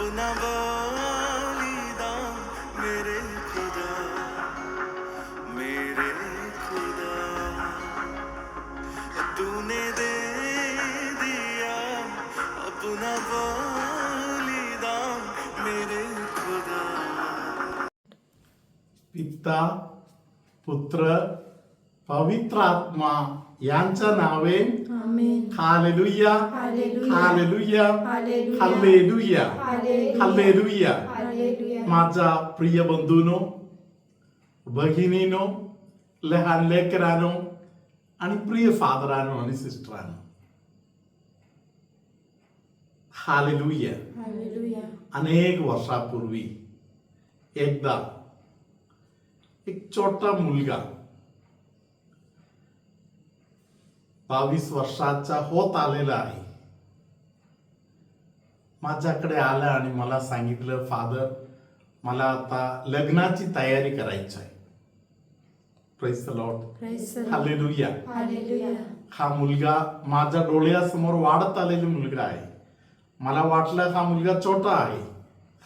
अपना बलिदान मेरे खुदा मेरे खुदा। तूने दे दिया अपना बलिदान मेरे खुदा। पिता पुत्र पवित्र आत्मा यांच्या नावे. Amen. Hallelujah. Hallelujah. Hallelujah hallelujah. Hallelujah hallelujah. Hallelujah hallelujah. माझा प्रिय बंधूनो भगिनीनो लहान लेकरानो आणि प्रिय फादरानो आणि सिस्टरानो हालेलुया हालेलुया. अनेक वर्षापूर्वी एकदा एक छोटा मुलगा बावीस वर्षाचा होत आलेला आहे माझ्याकडे आला आणि मला सांगितलं फादर मला आता लग्नाची तयारी करायची आहे. Praise Lord. हा मुलगा माझ्या डोळ्यासमोर वाढत आलेला मुलगा आहे. मला वाटलं हा मुलगा छोटा आहे.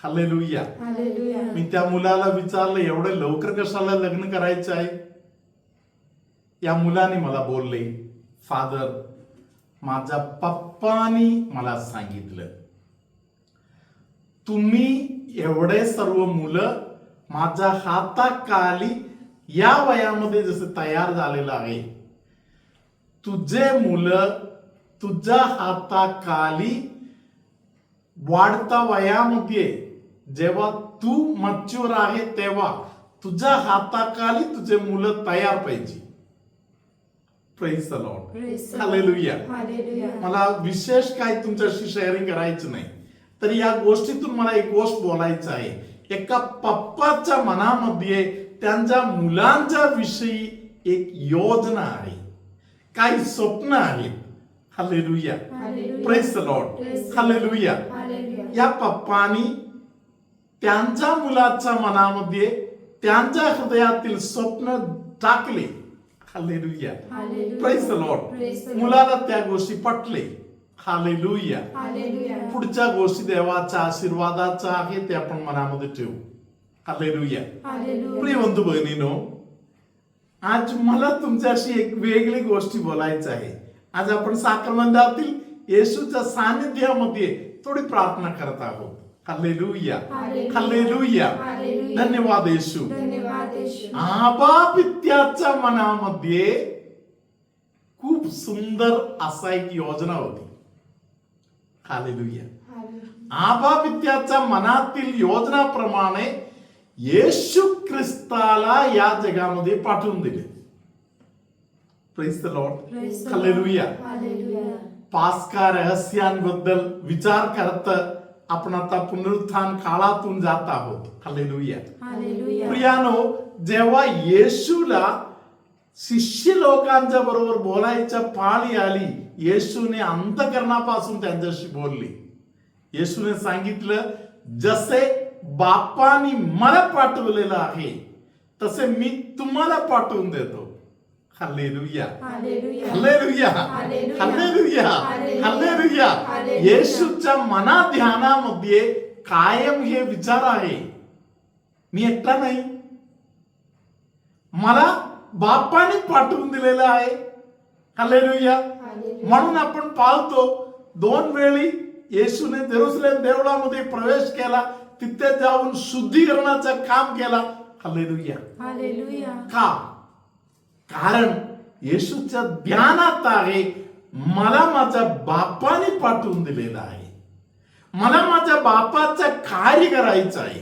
Hallelujah hallelujah. मी त्या मुलाला विचारलं एवढं लवकर कशाला लग्न करायचं आहे? या मुलाने मला बोलले फादर माझ्या पप्पानी मला सांगितलं तुम्ही एवढे सर्व मुलं माझ्या हाताखाली या वयामध्ये जसं तयार झालेलं आहे तुझे मुलं तुझ्या हाताखाली वाढता वयामध्ये जेव्हा तू मच्युअर आहे तेव्हा तुझ्या हाताखाली तुझे मुलं तयार पाहिजे. मला विशेष काय तुमच्याशी शेअरिंग करायचं नाही. तर या गोष्टीतून मला एक गोष्ट बोलायचं आहे. एका पप्पाच्या मनामध्ये त्यांच्या मुलांच्या विषयी एक योजना आहे. काही स्वप्न आहेत. हालेलुया. Praise Lord hallelujah. या पप्पानी त्यांच्या मुलाच्या मनामध्ये त्यांच्या हृदयातील स्वप्न टाकले. हालेलुया. Praise Lord Lord. मुलाला त्या गोष्टी पटले. हालेलुया. पुढच्या गोष्टी देवाच्या आशीर्वादाच्या आहे ते आपण मनामध्ये ठेवू हालेलुया. प्रिय बंधू भगिनीनो आज मला तुमच्याशी एक वेगळी गोष्टी बोलायचं आहे आज आपण साक्रमंदातील येशूच्या सानिध्यामध्ये थोडी प्रार्थना करत आहोत हालेलुया हालेलुया. धन्यवाद येशू. आबा पित्याच्या मनामध्ये खूप सुंदर असा एक योजना होती हालेलुया हालेलुया. आबा पित्याच्या मनातील योजनाप्रमाणे येशू ख्रिस्ताला या जगामध्ये पाठवून दिले प्रेस लॉर्ड. हालेलुया. पास्का रहस्यांबद्दल विचार करत आपण आता पुनरुत्थान काळातून जात आहोत हालेलुया. प्रियानो जेव्हा येशूला शिष्य लोकांच्या बरोबर बोलायच्या पाळी आली येशूने अंतकरणापासून त्यांच्याशी बोलली येशूने सांगितलं जसे बापानी मला पाठवलेलं आहे तसे मी तुम्हाला पाठवून देतो हल्लेलुया. हल्लेलुया. हल्लेलुया. हल्लेलुया. येशूच्या मना ध्यानामध्ये कायम हे विचार आहे मी एकटा नाही मला बापाने पाठवून दिलेलं आहे हल्लेलुया हालेलुया. म्हणून आपण पाहतो दोन वेळी येशूने जेरुसलेम देवळामध्ये प्रवेश केला तिथे जाऊन शुद्धीकरणाचं काम केला हालेलुया. का कारण येशूच्या ध्यानात आहे मला माझ्या बापाने पाठवून दिलेलं आहे मला माझ्या बापाचं कार्य करायचं आहे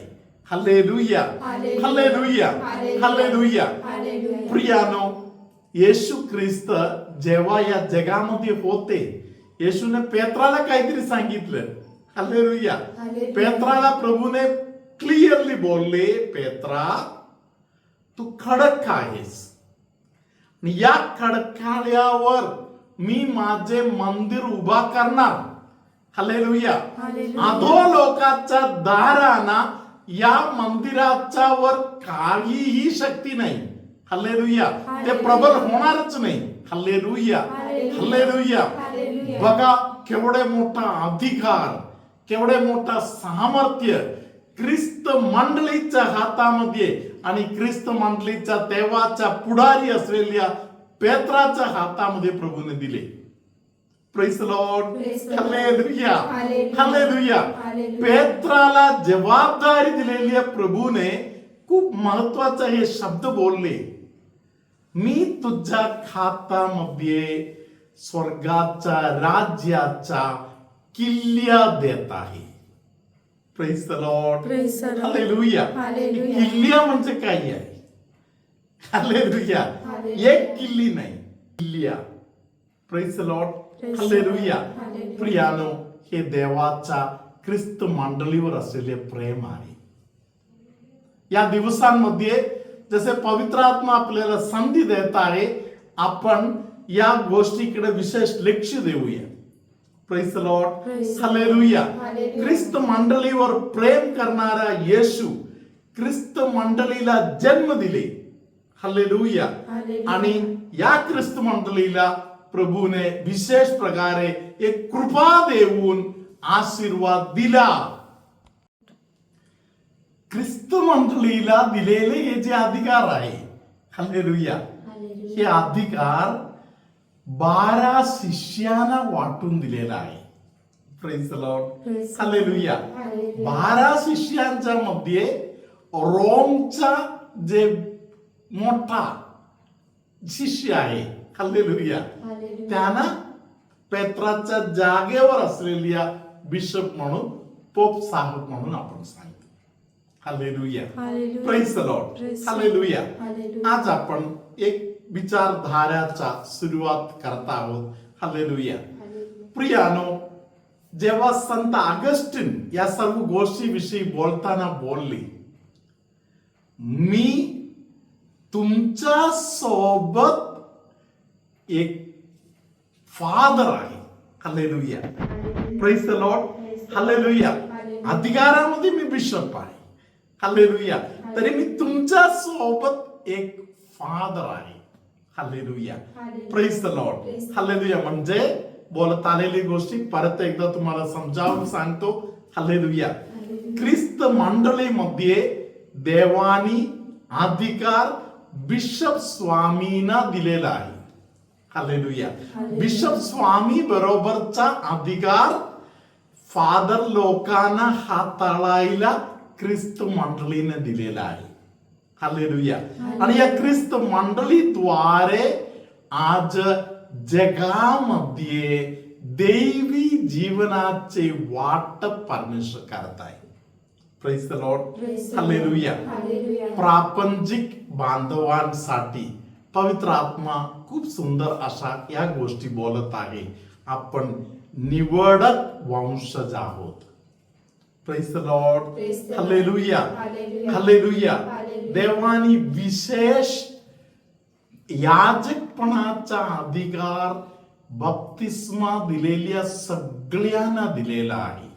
hallelujah hallelujah. Hallelujah hallelujah. Hallelujah hallelujah. प्रियानो येशू ख्रिस्त जेव्हा या जगामध्ये होते येशूने पेत्राला काहीतरी सांगितलं. हालेलुया. पेत्राला प्रभूने क्लिअरली बोलले पेत्रा तू खडक आहेस? या खडकाळ्यावर मी माझे मंदिर उभा करणार. हालेलुया. अधो लोकाच्या दाराना या मंदिराच्या वर काहीही शक्ती नाही. हल्लेलुया ते. प्रबल होणारच नाही हल्लेलुया. हल्लेलुया. बघा केवढे मोठा अधिकार केवढे मोठा सामर्थ्य ख्रिस्त मंडळीच्या हातामध्ये आणि ख्रिस्त मंडळीच्या देवाच्या पुढारी असलेल्या पेत्राच्या हातामध्ये प्रभूने दिले प्रेस लॉर्ड. Hallelujah Hallelujah. पेत्राला जबाबदारी दिलेली आहे प्रभूने खूप महत्त्वाचे हे शब्द बोलले मी तुझ्या खातामध्ये स्वर्गाच्या राज्याच्या किल्ल्या देत आहे praise the Lord Praise the Lord. Hallelujah Hallelujah. किल्ल्या म्हणजे काय आहे हालेलुया Hallelujah. एक किल्ली नाही किल्ल्या praise the lord Praise the hallelujah Lord. Hallelujah. प्रियानो हे देवाच्या ख्रिस्त मंडळीवर असलेले प्रेम आहे या दिवसांमध्ये जसे पवित्र आत्मा आपल्याला संधी देत आहे आपण या गोष्टीकडे विशेष लक्ष देऊया. हालेलुया. ख्रिस्त मंडळीवर प्रेम करणारा येशू ख्रिस्त मंडळीला जन्म दिले. हालेलुया. आणि या ख्रिस्त मंडळीला प्रभूने विशेष प्रकारे एक कृपा देऊन आशीर्वाद दिला. ख्रिस्त मंडळीला दिलेले हे जे अधिकार आहे Hallelujah. हे अधिकार बारा शिष्यांना वाटून दिलेला आहे Hallelujah. बारा शिष्यांच्या मध्ये रोमचा जे मोठा शिष्य आहे Hallelujah. त्यांना पेत्राच्या जागेवर असलेल्या बिशप म्हणून पोप साहेब म्हणून आपण सांगतो आज आपण एक विचारधाराचा सुरुवात करता आहोत हालेलुया Hallelujah. प्रियानो जेव्हा संत ऑगस्टिन या सर्व गोष्टीविषयी बोलताना बोलले मी तुमच्यासोबत एक फादर आहे hallelujah praise the Lord hallelujah अधिकारामध्ये मी बिशप आहे हालेलुया तरी मी तुमच्यासोबत एक फादर आहे. Hallelujah praise the Lord hallelujah म्हणजे बोलत आलेली गोष्टी परत एकदा तुम्हाला समजावून सांगतो. हालेलुया ख्रिस्त मंडळीमध्ये देवानी अधिकार बिशप स्वामींना दिलेला आहे. हालेलुया बिशप स्वामी बरोबरचा अधिकार फादर लोकांना हाताळायला ख्रिस्त मंडळीने दिलेला आहे हालेलुया आणि या ख्रिस्त मंडळीद्वारे आज जगामध्ये दैवी जीवनाचे वाटप परमेश्वर करत आहे हालेलुया. प्रापंचिक बांधवांसाठी पवित्र आत्मा खूप सुंदर अशा या गोष्टी बोलत आहे आपण निवडक वंशज आहोत press Lord Praise the Lord. Hallelujah Hallelujah. Hallelujah Hallelujah. देवानी विशेष याजकपणाचा अधिकार बप्तिस्मा दिलेल्या सगळ्यांना दिलेला आहे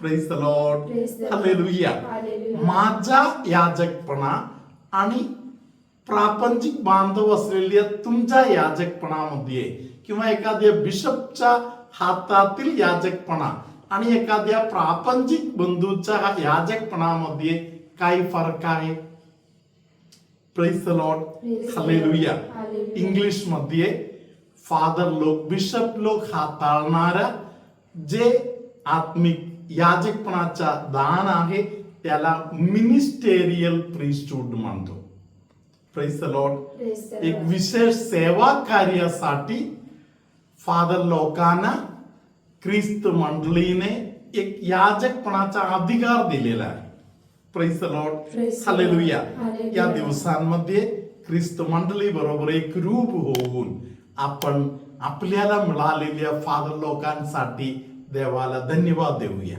praise the Lord Praise the Lord. Hallelujah Hallelujah. माझा याजकपणा आणि प्रापंचिक बांधव असलेल्या तुमच्या याजकपणामध्ये किंवा एखाद्या बिशपच्या हातातील याजकपणा आणि एखाद्या प्रापंचिक बंधूच्या याजकपणामध्ये काही फरक आहे praise the Lord Praise the hallelujah Lord. Hallelujah. इंग्लिशमध्ये फादर लोक बिशप लोक हाताळणाऱ्या जे आत्मिक याजकपणाचा दान आहे त्याला मिनिस्टेरियल प्रिस्टूड म्हणतो praise the Lord Praise the एक Lord. विशेष सेवा कार्यासाठी फादर लोकांना ख्रिस्त मंडळीने एक याजकपणाचा अधिकार दिलेला आहे. Praise Lord hallelujah. या दिवसांमध्ये ख्रिस्त मंडळी बरोबर एक रूप होऊन आपण आपल्याला मिळालेल्या फादर लोकांसाठी देवाला धन्यवाद देऊया.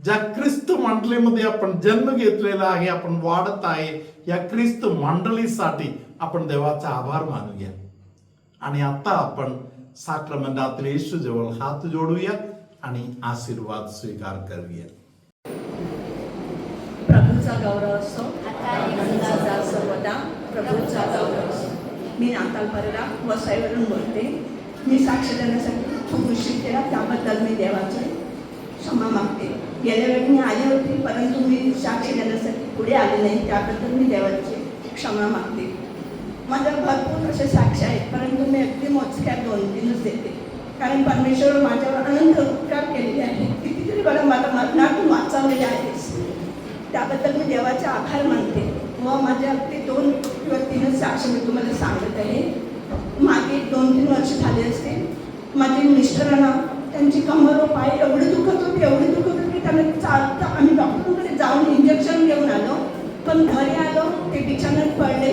ज्या ख्रिस्त मंडळीमध्ये आपण जन्म घेतलेला आहे आपण वाढत आहे या ख्रिस्त मंडळीसाठी आपण देवाचा आभार मानूया. आणि आता आपण साक्रमंडातील येशू जवळ हात जोडूया आणि आशीर्वाद स्वीकार करूया प्रभूचा गौरव असो सर्वदा प्रभूचा गौरव असो मी नाताल पररा वसाईवरून बोलते मी साक्ष देण्यासाठी खूप उशीर केला त्याबद्दल मी देवाचे क्षमा मागते गेल्या वेळी मी आले होते परंतु मी साक्ष देण्यासाठी पुढे आले नाही त्याबद्दल मी देवाची क्षमा मागते माझ्या भरपूर असे साक्ष आहेत परंतु मी अगदी मोजक्या दोन तीनच देते. कारण परमेश्वर माझ्यावर अनंत उपकार केलेले आहेत. कितीतरी वेळा मला मरणातून वाचवलेले आहेस त्याबद्दल मी देवाचे आभार मानते. व माझ्या अगदी दोन किंवा तीनच साक्ष मी तुम्हाला सांगत आहे. मागे दोन तीन वर्ष झाले असते. माझे मिस्टरांना त्यांची कमर व पाय एवढे दुखत होते एवढे दुखत होते की त्यांना चालता आम्ही डॉक्टरकडे जाऊन इंजेक्शन घेऊन आलो. पण घरी आलो ते बिछाण्यात पडले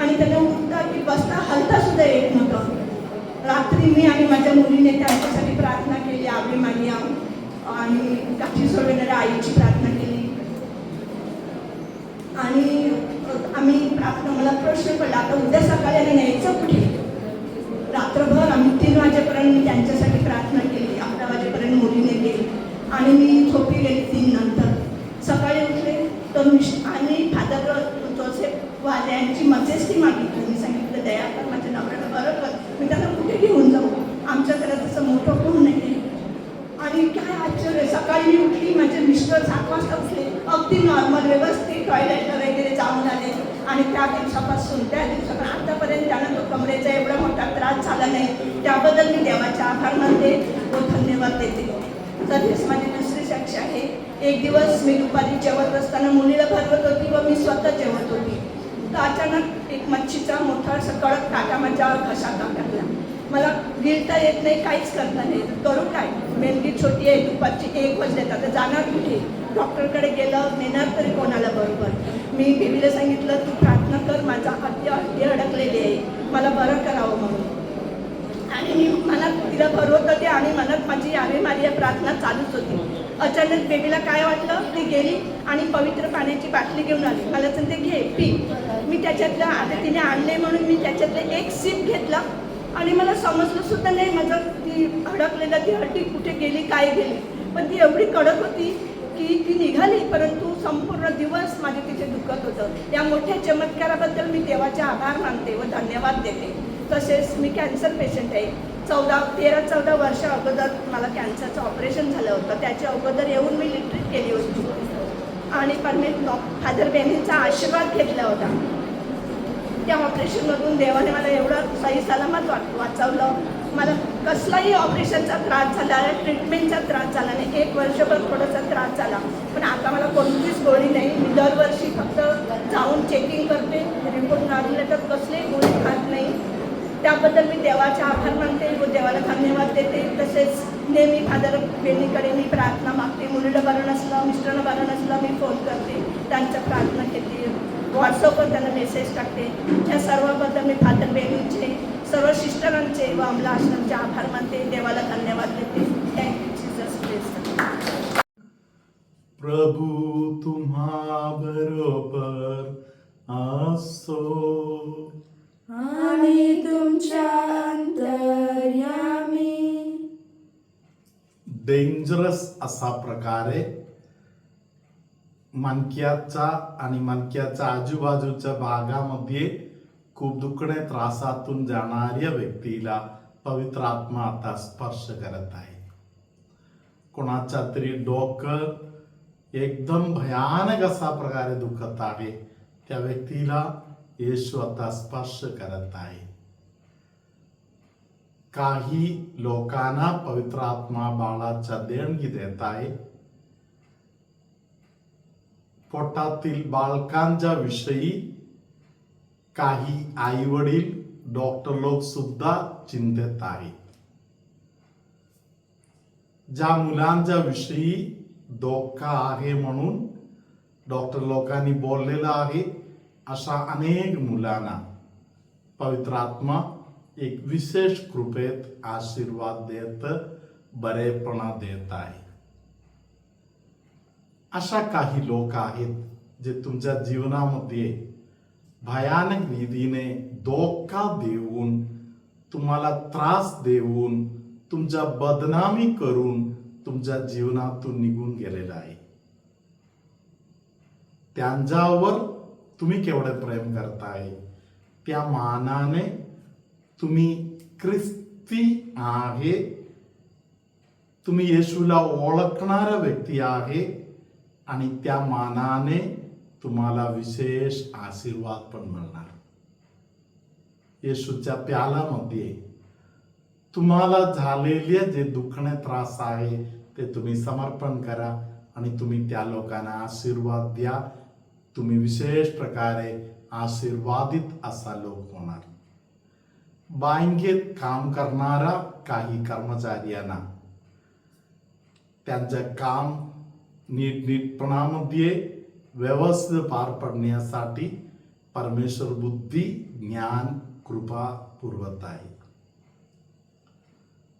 आणि त्यांना उठता की बसता हलता सुद्धा येत नव्हतं रात्री मी आणि माझ्या मुलीने त्यांच्यासाठी प्रार्थना केली आवे मागिया आणि काठी सोडवणाऱ्या आईची प्रार्थना केली. आणि आम्ही प्रार्थना मला प्रश्न पडला आता उद्या सकाळी आणि न्यायचं कुठे? रात्रभर आम्ही तीन वाजेपर्यंत मी त्यांच्यासाठी प्रार्थना केली अकरा वाजेपर्यंत मुलीने गेली. आणि मी झोपी गेली तीन नंतर. सकाळी उठले तर मिश आणि फादर जोसेफ वाले यांची मध्यस्थी मागितली मी सांगितलं दया कर माझ्या नवऱ्याला बरं कर मी त्यांना कुठे घेऊन जाऊ आमच्या घरात तसं मोठं कोण नाही आहे आणि काय आश्चर्य सकाळी मी उठली माझे मिस्टर सात वाजता उठले अगदी नॉर्मल व्यवस्थित टॉयलेटला वगैरे जाऊन आले आणि त्या दिवसापासून त्या दिवसापासून आतापर्यंत त्यांना तो कमरेचा एवढा मोठा त्रास झाला नाही त्याबद्दल मी देवाचे व धन्यवाद देते. तर हेच माझी दुसरी साक्ष आहे एक दिवस मी दुपारी जेवत असताना मुलीला भरवत होती व मी स्वतः जेवत होती. तर अचानक एक मच्छीचा मोठा असा कडक काटा माझ्यावर घशात टाकला मला गिळता येत नाही काहीच करता नाही. करू काय? मेलगी छोटी आहे दुपारची एक वाजले आता जाणार कुठे? डॉक्टरकडे गेलं नेणार तरी कोणाला बरोबर? मी बेबीला सांगितलं तू प्रार्थना कर माझा हत्ती हत्ती अडकलेली आहे. मला बरं करावं म्हणून. आणि मी मनात तिला भरवत होते आणि मनात माझी आवे या प्रार्थना चालूच होती. अचानक बेबीला काय वाटलं? ती गेली आणि पवित्र पाण्याची बाटली घेऊन आली. मला सांगते घे पी. मी त्याच्यातलं आता तिने आणले म्हणून मी त्याच्यातलं एक सिप घेतला आणि मला समजलं सुद्धा नाही माझं ती अडकलेलं ती हड्डी कुठे गेली काय गेली. पण ती एवढी कडक होती की ती निघाली परंतु संपूर्ण दिवस माझे तिथे दुखत होतं. या मोठ्या चमत्काराबद्दल मी देवाचे आभार मानते व धन्यवाद देते. तसेच मी कॅन्सर पेशंट आहे. चौदा तेरा चौदा वर्ष अगोदर मला कॅन्सरचं ऑपरेशन झालं होतं. त्याच्या अगोदर येऊन मी लिट्रीट केली होती. आणि परमे फादर बहिणींचा आशीर्वाद घेतला होता. त्या ऑपरेशनमधून देवाने मला एवढं सही सलामत वा वाचवलं. मला कसलाही ऑपरेशनचा त्रास झाला ट्रीटमेंटचा त्रास झाला नाही. एक वर्षभर थोडासा त्रास झाला. पण आता मला कोणतीच गोळी नाही. मी दरवर्षी फक्त जाऊन चेकिंग करते. रिपोर्ट काढले तर कसलीही गोळी खात नाही. त्याबद्दल मी देवाचे आभार मानते व देवाला धन्यवाद देते. तसेच नेहमी फादर बेनीकडे मी प्रार्थना मागते. मुलीला बरं नसलं मिस्टरला बरं नसलं मी फोन करते. त्यांच्या प्रार्थना घेते. व्हॉट्सअपवर त्यांना मेसेज टाकते. या सर्वाबद्दल मी फादर बेनीचे सर्व सिस्टरांचे व अमला आश्रमचे आभार मानते. देवाला धन्यवाद देते. थँक्यू प्रभू तुम्हा बरोबर असो आणि तुमच्या अंतर्यामी. डेंजरस असा प्रकारे मणक्याचा आणि मणक्याच्या आजूबाजूच्या भागामध्ये खूप दुखणे त्रासातून जाणाऱ्या व्यक्तीला पवित्र आत्मा आता स्पर्श करत आहे. कोणाचा तरी डोकं एकदम भयानक असा प्रकारे दुखत आहे. त्या व्यक्तीला येशू आता स्पर्श करत आहे काही लोकांना पवित्र आत्मा बाळाच्या देणगी देत आहे पोटातील बालकांच्या विषयी काही आई वडील डॉक्टर लोक सुद्धा चिंतेत आहे ज्या मुलांच्या विषयी धोका आहे म्हणून डॉक्टर लोकांनी बोललेलं आहे अशा अनेक मुलांना पवित्र आत्मा एक विशेष कृपेत आशीर्वाद देत बरेपणा देत आहे. अशा काही लोक आहेत जे तुमच्या जीवनामध्ये भयानक निधीने धोका देऊन तुम्हाला त्रास देऊन तुमच्या बदनामी करून तुमच्या जीवनातून निघून गेलेला आहे. त्यांच्यावर तुम्ही केवढं प्रेम करताय? त्या मानाने तुम्ही ख्रिस्ती आहे. तुम्ही येशूला ओळखणारा व्यक्ती आहे आणि त्या मानाने तुम्हाला विशेष आशीर्वाद पण मिळणार. येशूच्या प्यालामध्ये तुम्हाला झालेले जे दुखणे त्रास आहे ते तुम्ही समर्पण करा आणि तुम्ही त्या लोकांना आशीर्वाद द्या. तुम्ही विशेष प्रकारे आशीर्वादित असा लोक होणार. बँकेत काम करणारा काही कर्मचाऱ्यांना त्यांचं काम नीटनीटपणामध्ये व्यवस्थित पार पडण्यासाठी परमेश्वर बुद्धी ज्ञान कृपा पुरवत आहे.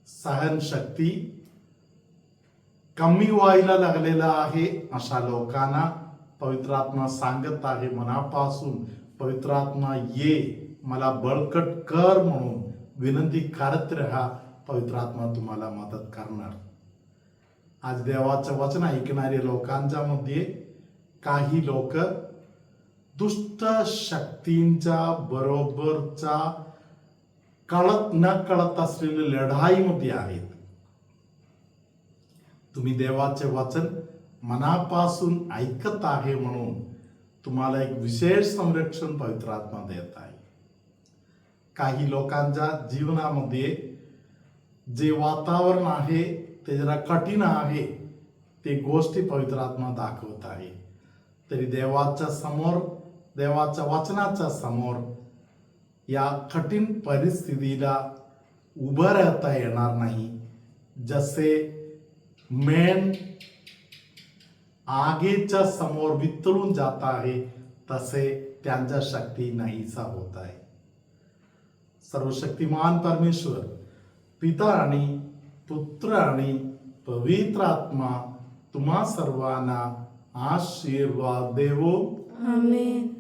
सहनशक्ती कमी व्हायला लागलेला आहे अशा लोकांना पवित्र आत्मा सांगत आहे मनापासून पवित्र आत्मा ये मला बळकट कर म्हणून विनंती करत राहा पवित्र आत्मा तुम्हाला मदत करणार. आज देवाचं वचन ऐकणाऱ्या लोकांच्या मध्ये काही लोक दुष्ट शक्तींच्या बरोबरचा कळत न कळत असलेल्या लढाईमध्ये आहेत. तुम्ही देवाचे वचन मनापासून ऐकत आहे म्हणून तुम्हाला एक विशेष संरक्षण पवित्र आत्मा देत आहे. काही लोकांच्या जीवनामध्ये जे वातावरण आहे ते जरा कठीण आहे ते गोष्टी पवित्र आत्मा दाखवत आहे. तरी देवाच्या समोर देवाच्या वचनाच्या समोर या कठीण परिस्थितीला उभं राहता येणार नाही. जसे मेन आगीच्या समोर वितळून जात आहे तसे त्यांच्या शक्ती नाहीसा होत आहे. सर्वशक्तिमान परमेश्वर पिता आणि पुत्र आणि पवित्र आत्मा तुम्हा सर्वांना आशीर्वाद देवो. आमेन.